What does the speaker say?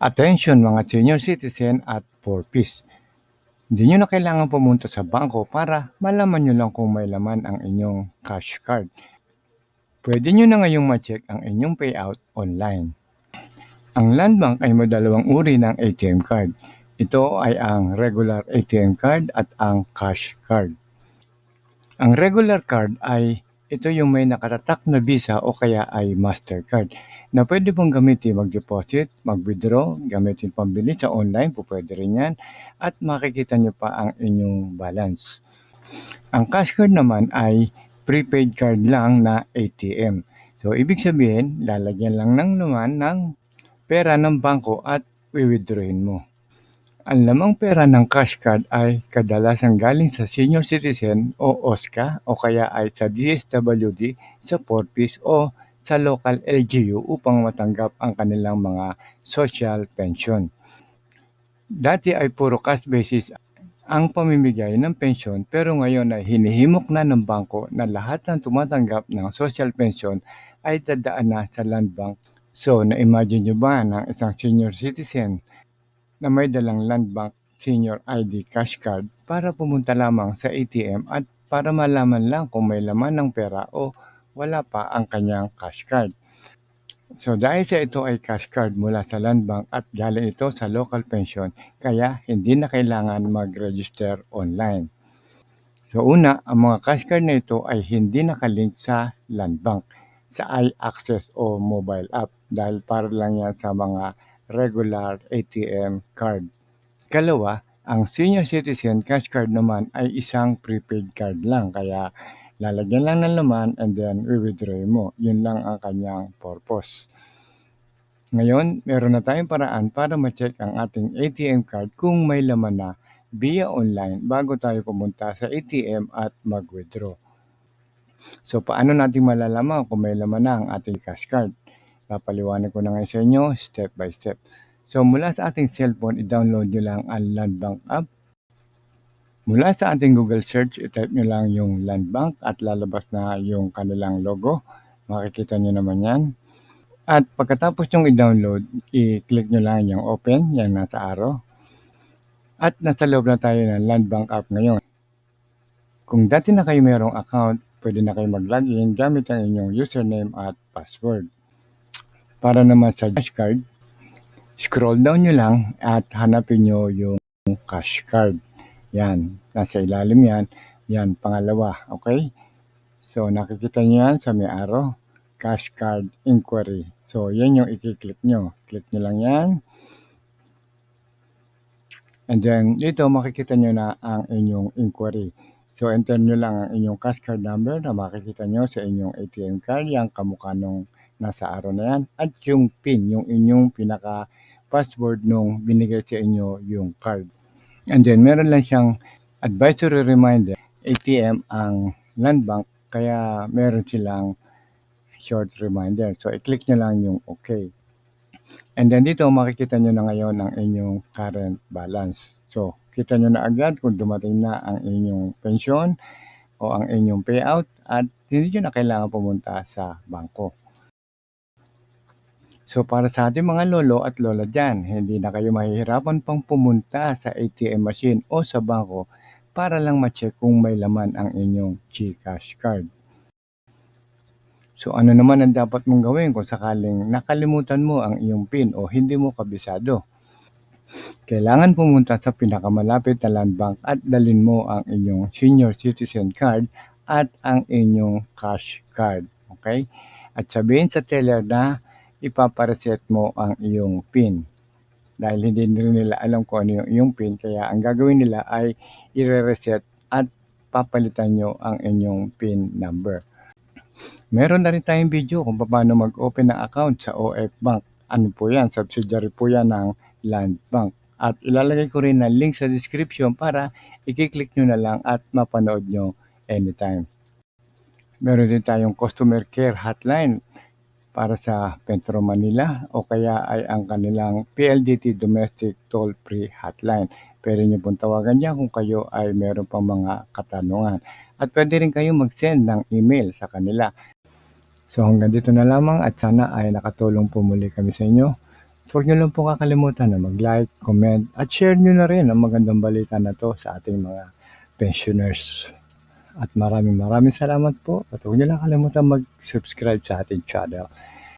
Attention mga senior citizen at 4Ps. Hindi nyo na kailangan pumunta sa bangko para malaman nyo lang kung may laman ang inyong cash card. Pwede nyo na ngayong ma-check ang inyong payout online. Ang Land Bank ay may dalawang uri ng ATM card. Ito ay ang regular ATM card at ang cash card. Ang regular card ay ito yung may nakatatak na Visa o kaya ay Mastercard na pwede pong gamitin mag-deposit, mag-withdraw, gamitin pambili sa online, po pwede rin yan, at makikita nyo pa ang inyong balance. Ang cash card naman ay prepaid card lang na ATM. So, ibig sabihin, lalagyan lang ng laman ng pera ng bangko at withdrawin mo. Ang lamang pera ng cash card ay kadalasan galing sa senior citizen o OSCA o kaya ay sa DSWD sa 4Ps o sa local LGU upang matanggap ang kanilang mga social pension. Dati ay puro cash basis ang pamimigay ng pensyon pero ngayon ay hinihimok na ng bangko na lahat ng tumatanggap ng social pension ay dadaan na sa land bank. So, na-imagine nyo ba ng isang senior citizen na may dalang Land Bank Senior ID cash card para pumunta lamang sa ATM at para malaman lang kung may laman ng pera o wala pa ang kanyang cash card. So dahil sa ito ay cash card mula sa Land Bank at galing ito sa local pension, kaya hindi na kailangan mag-register online. So una, ang mga cash card na ito ay hindi nakalink sa Land Bank, sa iAccess o mobile app dahil para lang yan sa mga regular ATM card. Kalawa, ang senior citizen cash card naman ay isang prepaid card lang kaya lalagyan lang ng laman and then withdraw mo. Yun lang ang kanyang purpose. Ngayon, meron na tayong paraan para ma-check ang ating ATM card kung may laman na via online bago tayo pumunta sa ATM at mag-withdraw. So, paano natin malalaman kung may laman na ang ating cash card? Papaliwanag ko na ngayon sa inyo step by step. So mula sa ating cellphone, i-download nyo lang ang Landbank app. Mula sa ating Google search, i-type nyo lang yung Landbank at lalabas na yung kanilang logo. Makikita nyo naman yan. At pagkatapos yung i-download, i-click nyo lang yung open, yan nasa arrow. At nasa loob na tayo ng Landbank app ngayon. Kung dati na kayo mayroong account, pwede na kayo mag-login gamit ang inyong username at password. Para naman sa cash card, scroll down nyo lang at hanapin nyo yung cash card. Yan, nasa ilalim yan. Yan, pangalawa, okay? So, nakikita nyo yan sa may arrow, cash card inquiry. So, yan yung i-click nyo. Click nyo lang yan. And then, dito makikita nyo na ang inyong inquiry. So, enter nyo lang ang inyong cash card number na makikita nyo sa inyong ATM card, yung kamukha nung nasa araw na yan. At yung PIN, yung inyong pinaka password nung binigay sa inyo yung card. And then meron lang siyang advisory reminder, ATM ang Land Bank, kaya meron silang short reminder. So i-click nyo lang yung okay. And then dito makikita nyo na ngayon ang inyong current balance. So kita nyo na agad kung dumating na ang inyong pensyon o ang inyong payout at hindi nyo na kailangan pumunta sa bangko. So para sa ating mga lolo at lola dyan, hindi na kayo mahihirapan pang pumunta sa ATM machine o sa bangko para lang ma-check kung may laman ang inyong GCash card. So ano naman ang dapat mong gawin kung sakaling nakalimutan mo ang iyong PIN o hindi mo kabisado? Kailangan pumunta sa pinakamalapit na land bank at dalin mo ang inyong senior citizen card at ang inyong cash card. Okay? At sabihin sa teller na ipapareset mo ang iyong PIN. Dahil hindi nila alam kung ano yung iyong PIN, kaya ang gagawin nila ay i-reset at papalitan nyo ang inyong PIN number. Meron na rin tayong video kung paano mag-open ng account sa OF Bank. Ano po yan? Subsidiary po yan ng Land Bank. At ilalagay ko rin na link sa description para i-click nyo na lang at mapanood nyo anytime. Meron din tayong customer care hotline para sa Petro Manila o kaya ay ang kanilang PLDT Domestic Toll Free Hotline. Pwede niyo pong tawagan niya kung kayo ay meron pang mga katanungan. At pwede rin kayong mag-send ng email sa kanila. So hanggang dito na lamang at sana ay nakatulong po muli kami sa inyo. huwag niyo lang po kakalimutan na mag-like, comment, at share niyo na rin ang magandang balita na to sa ating mga pensioners. At maraming maraming salamat po at huwag niyo lang kalimutan mag-subscribe sa ating channel.